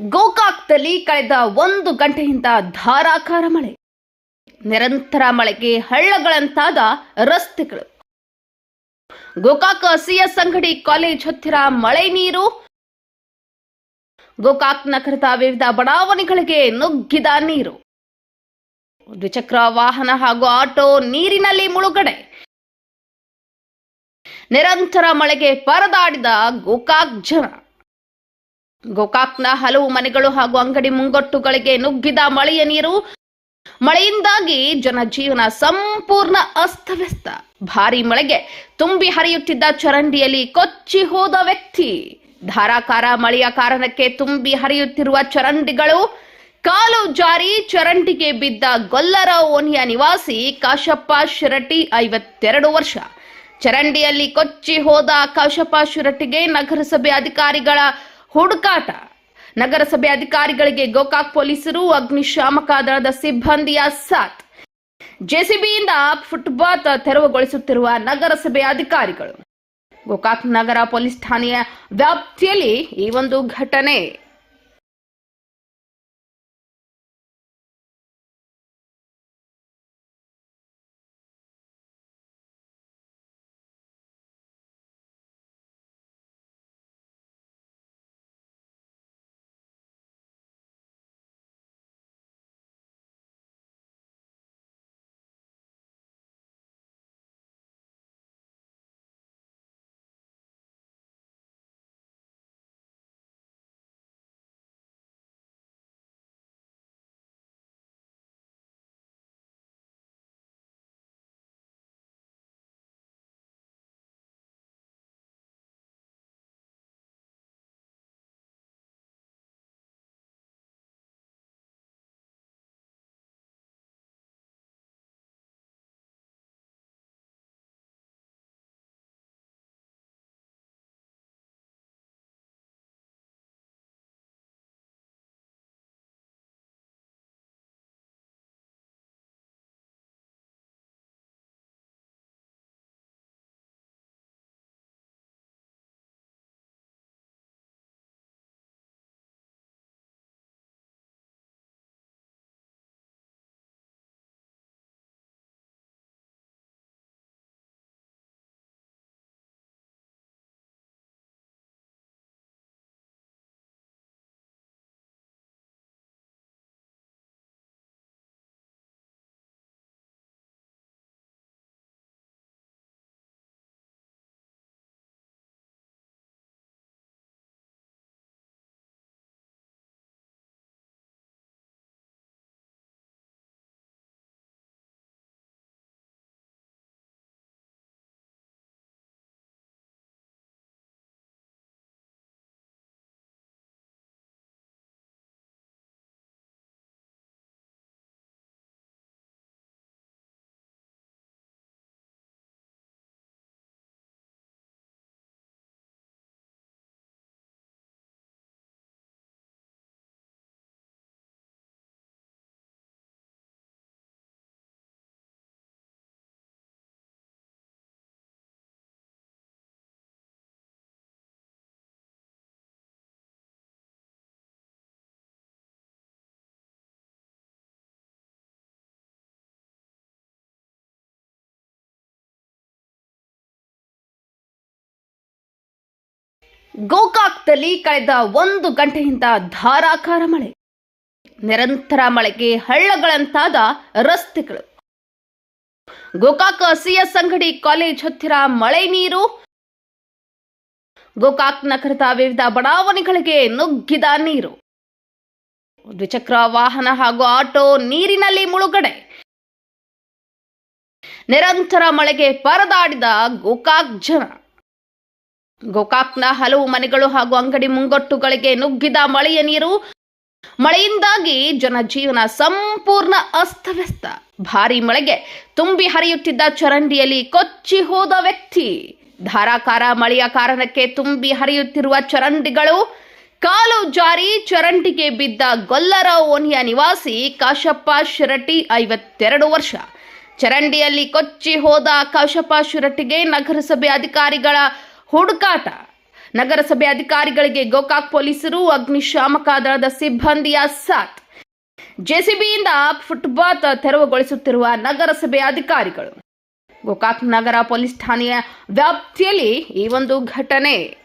ಗೋಕಾಕ್ದಲ್ಲಿ ಕಳೆದ ಒಂದು ಗಂಟೆಯಿಂದ ಧಾರಾಕಾರ ಮಳೆ. ನಿರಂತರ ಮಳೆಗೆ ಹಳ್ಳಗಳಂತಾದ ರಸ್ತೆಗಳು. ಗೋಕಾಕ್ ಸಿಎಸ್ ಅಂಗಡಿ ಕಾಲೇಜ್ ಹತ್ತಿರ ಮಳೆ ನೀರು. ಗೋಕಾಕ್ ನಗರದ ವಿವಿಧ ಬಡಾವಣೆಗಳಿಗೆ ನುಗ್ಗಿದ ನೀರು. ದ್ವಿಚಕ್ರ ವಾಹನ ಹಾಗೂ ಆಟೋ ನೀರಿನಲ್ಲಿ ಮುಳುಗಡೆ. ನಿರಂತರ ಮಳೆಗೆ ಪರದಾಡಿದ ಗೋಕಾಕ್ ಜನ. ಗೋಕಾಕ್ನ ಹಲವು ಮನೆಗಳು ಹಾಗೂ ಅಂಗಡಿ ಮುಂಗಟ್ಟುಗಳಿಗೆ ನುಗ್ಗಿದ ಮಳೆಯ ನೀರು ಮಳೆಯಿಂದಾಗಿ ಜನಜೀವನ ಸಂಪೂರ್ಣ ಅಸ್ತವ್ಯಸ್ತ. ಭಾರಿ ಮಳೆಗೆ ತುಂಬಿ ಹರಿಯುತ್ತಿದ್ದ ಚರಂಡಿಯಲ್ಲಿ ಕೊಚ್ಚಿ ಹೋದ ವ್ಯಕ್ತಿ. ಧಾರಾಕಾರ ಮಳೆಯ ಕಾರಣಕ್ಕೆ ತುಂಬಿ ಹರಿಯುತ್ತಿರುವ ಚರಂಡಿಗಳು ಕಾಲು ಜಾರಿ ಚರಂಡಿಗೆ ಬಿದ್ದ ಗೊಲ್ಲರ ಓಣಿಯ ನಿವಾಸಿ ಕಾಶಪ್ಪ ಶಿರಟಿ ಐವತ್ತೆರಡು ವರ್ಷ. ಚರಂಡಿಯಲ್ಲಿ ಕೊಚ್ಚಿ ಹೋದ ಕಾಶಪ್ಪ ಶಿರಟಿಗೆ ನಗರಸಭೆ ಅಧಿಕಾರಿಗಳ ಹುಡುಕಾಟ. ನಗರಸಭೆ ಅಧಿಕಾರಿಗಳಿಗೆ ಗೋಕಾಕ್ ಪೊಲೀಸರು, ಅಗ್ನಿಶಾಮಕ ದಳದ ಸಿಬ್ಬಂದಿಯ ಸಾಥ್. ಜೆಸಿಬಿಯಿಂದ ಫುಟ್ಪಾತ್ ತೆರವುಗೊಳಿಸುತ್ತಿರುವ ನಗರಸಭೆ ಅಧಿಕಾರಿಗಳು. ಗೋಕಾಕ್ ನಗರ ಪೊಲೀಸ್ ಠಾಣೆಯ ವ್ಯಾಪ್ತಿಯಲ್ಲಿ ಈ ಒಂದು ಘಟನೆ. ಗೋಕಾಕ್ದಲ್ಲಿ ಕಳೆದ ಒಂದು ಗಂಟೆಯಿಂದ ಧಾರಾಕಾರ ಮಳೆ. ನಿರಂತರ ಮಳೆಗೆ ಹಳ್ಳಗಳಂತಾದ ರಸ್ತೆಗಳು. ಗೋಕಾಕ್ ಸಿಎಸ್ ಅಂಗಡಿ ಕಾಲೇಜ್ ಹತ್ತಿರ ಮಳೆ ನೀರು. ಗೋಕಾಕ್ ನಗರದ ವಿವಿಧ ಬಡಾವಣೆಗಳಿಗೆ ನುಗ್ಗಿದ ನೀರು. ದ್ವಿಚಕ್ರ ವಾಹನ ಹಾಗೂ ಆಟೋ ನೀರಿನಲ್ಲಿ ಮುಳುಗಡೆ. ನಿರಂತರ ಮಳೆಗೆ ಪರದಾಡಿದ ಗೋಕಾಕ್ ಜನ. ಗೋಕಾಕ್ನ ಹಲವು ಮನೆಗಳು ಹಾಗೂ ಅಂಗಡಿ ಮುಂಗಟ್ಟುಗಳಿಗೆ ನುಗ್ಗಿದ ಮಳೆಯ ನೀರು. ಮಳೆಯಿಂದಾಗಿ ಜನಜೀವನ ಸಂಪೂರ್ಣ ಅಸ್ತವ್ಯಸ್ತ. ಭಾರಿ ಮಳೆಗೆ ತುಂಬಿ ಹರಿಯುತ್ತಿದ್ದ ಚರಂಡಿಯಲ್ಲಿ ಕೊಚ್ಚಿ ಹೋದ ವ್ಯಕ್ತಿ. ಧಾರಾಕಾರ ಮಳೆಯ ಕಾರಣಕ್ಕೆ ತುಂಬಿ ಹರಿಯುತ್ತಿರುವ ಚರಂಡಿಗಳು. ಕಾಲು ಜಾರಿ ಚರಂಡಿಗೆ ಬಿದ್ದ ಗೊಲ್ಲರ ಓಣಿಯ ನಿವಾಸಿ ಕಾಶಪ್ಪ ಶಿರಟಿ ಐವತ್ತೆರಡು ವರ್ಷ. ಚರಂಡಿಯಲ್ಲಿ ಕೊಚ್ಚಿ ಹೋದ ಕಾಶಪ್ಪ ಶಿರಟಿಗೆ ನಗರಸಭೆ ಅಧಿಕಾರಿಗಳ ಹುಡುಕಾಟ. ನಗರಸಭೆ ಅಧಿಕಾರಿಗಳಿಗೆ ಗೋಕಾಕ್ ಪೊಲೀಸರು ಅಗ್ನಿಶಾಮಕ ದಳದ ಸಿಬ್ಬಂದಿಯ ಸಾಥ್. ಜೆಸಿಬಿಯಿಂದ ಫುಟ್ಪಾತ್ ತೆರವುಗೊಳಿಸುತ್ತಿರುವ ನಗರಸಭೆ ಅಧಿಕಾರಿಗಳು. ಗೋಕಾಕ್ ನಗರ ಪೊಲೀಸ್ ಠಾಣೆಯ ವ್ಯಾಪ್ತಿಯಲ್ಲಿ ಈ ಒಂದು ಘಟನೆ.